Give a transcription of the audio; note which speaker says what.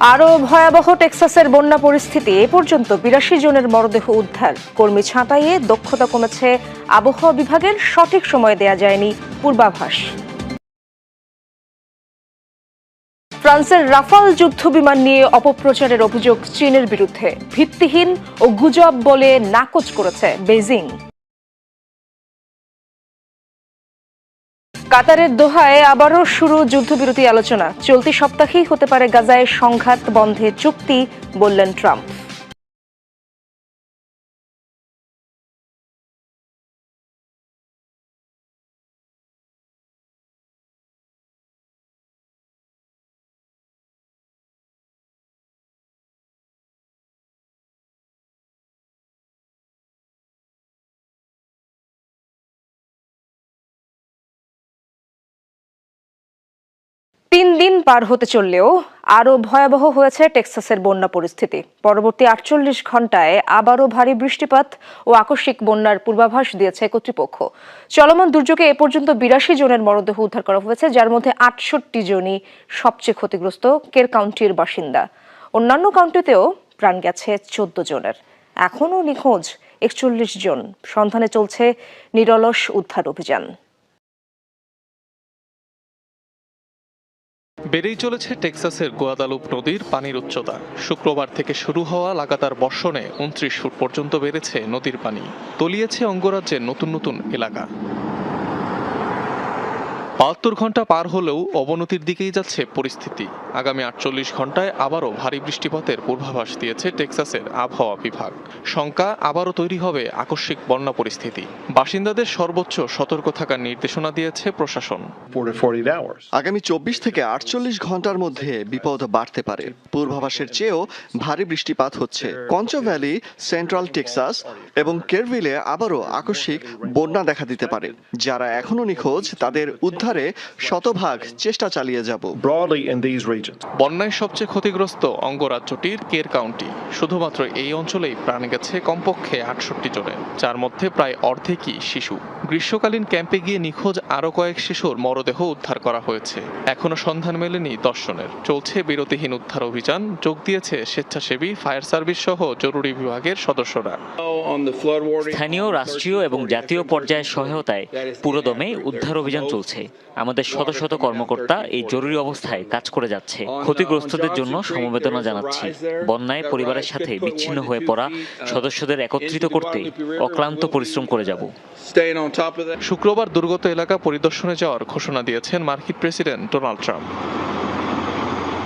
Speaker 1: আরও ভয়াবহ টেক্সাসের বন্যা পরিস্থিতি এ পর্যন্ত বিরাশি জনের মরদেহ উদ্ধার। কর্মী ছাঁটাইয়ে দক্ষতা কমেছে। আবহাওয়া বিভাগের সঠিক সময় দেয়া যায়নি পূর্বাভাস। ফ্রান্সের রাফাল যুদ্ধ বিমান নিয়ে অপপ্রচারের অভিযোগ চীনের বিরুদ্ধে। ভিত্তিহীন ও গুজব বলে নাকচ করেছে বেজিং কাতারের দোহায় আবারও শুরু যুদ্ধবিরতি আলোচনা। চলতি সপ্তাহেই হতে পারে গাজায় সংঘাত বন্ধে চুক্তি, বললেন ট্রাম্প। তিন দিন পার হতে চললেও আরও ভয়াবহ হয়েছে টেক্সাসের বন্যা পরিস্থিতি। পরবর্তী আটচল্লিশ ঘন্টায় আবারও ভারী বৃষ্টিপাত ও আকস্মিক বন্যার পূর্বাভাস দিয়েছে কর্তৃপক্ষ। চলমান দুর্যোগে এ পর্যন্ত বিরাশি জনের মরদেহ উদ্ধার করা হয়েছে, যার মধ্যে আটষট্টি জনই সবচেয়ে ক্ষতিগ্রস্ত, কের কাউন্টির বাসিন্দা। অন্যান্য কাউন্টিতেও প্রাণ গেছে চোদ্দ জনের। এখনও নিখোঁজ একচল্লিশ জন। সন্ধানে চলছে নিরলস উদ্ধার অভিযান।
Speaker 2: বেড়েই চলেছে টেক্সাসের গোয়াদালুপ নদীর পানির উচ্চতা। শুক্রবার থেকে শুরু হওয়া লাগাতার বর্ষণে উনত্রিশ ফুট পর্যন্ত বেড়েছে নদীর পানি। তলিয়েছে অঙ্গরাজ্যের নতুন নতুন এলাকা। বাহাত্তর ঘণ্টা পার হলেও অবনতির দিকেই যাচ্ছে পরিস্থিতি। আগামী আটচল্লিশ ঘন্টায় আবারও ভারী বৃষ্টিপাতের পূর্বাভাস দিয়েছে টেক্সাসের আবহাওয়া বিভাগ। শঙ্কা আবারও তৈরি হবে আকস্মিক বন্যা পরিস্থিতি। বাসিন্দাদের সর্বোচ্চ সতর্ক থাকার নির্দেশনা দিয়েছে প্রশাসন।
Speaker 3: For to 48 hours.
Speaker 4: আগামী চব্বিশ থেকে আটচল্লিশ ঘণ্টার মধ্যে বিপদ বাড়তে পারে। পূর্বাভাসের চেয়েও ভারী বৃষ্টিপাত হচ্ছে। কঞ্চ ভ্যালি সেন্ট্রাল টেক্সাস এবং কেরভিলে আবারও আকস্মিক বন্যা দেখা দিতে পারে। যারা এখনও নিখোঁজ তাদের উদ্ধারে শতভাগ চেষ্টা চালিয়ে যাব।
Speaker 3: Regions.
Speaker 2: বন্যায় সবচেয়ে ক্ষতিগ্রস্ত অঙ্গরাজ্যটির কের কাউন্টি। শুধুমাত্র এই অঞ্চলেই প্রাণ গেছে কমপক্ষে আটষট্টি জনের যার মধ্যে প্রায় অর্ধেকই শিশু। গ্রীষ্মকালীন ক্যাম্পে গিয়ে নিখোঁজ আরও কয়েক শিশুর মরদেহ উদ্ধার করা হয়েছে। এখনও সন্ধান মেলেনি দর্শনের। চলছে বিরতিহীন উদ্ধার অভিযান, যোগ দিয়েছে স্বেচ্ছাসেবী, ফায়ার সার্ভিস সহ জরুরি বিভাগের সদস্যরা।
Speaker 5: স্থানীয়, রাষ্ট্রীয় এবং জাতীয় পর্যায়ের সহায়তায় পুরোদমে উদ্ধার অভিযান চলছে। আমাদের শত শত কর্মকর্তা এই জরুরি অবস্থায় কাজ করে যাচ্ছে। ক্ষতিগ্রস্তদের জন্য সমবেদনা জানাচ্ছি। বন্যায় পরিবারের সাথে বিচ্ছিন্ন হয়ে পড়া সদস্যদের একত্রিত করতে অক্লান্ত পরিশ্রম করে যাব।
Speaker 2: শুক্রবার দুর্গত এলাকা পরিদর্শনে যাওয়ার ঘোষণা দিয়েছেন মার্কিন প্রেসিডেন্ট ডোনাল্ড ট্রাম্প।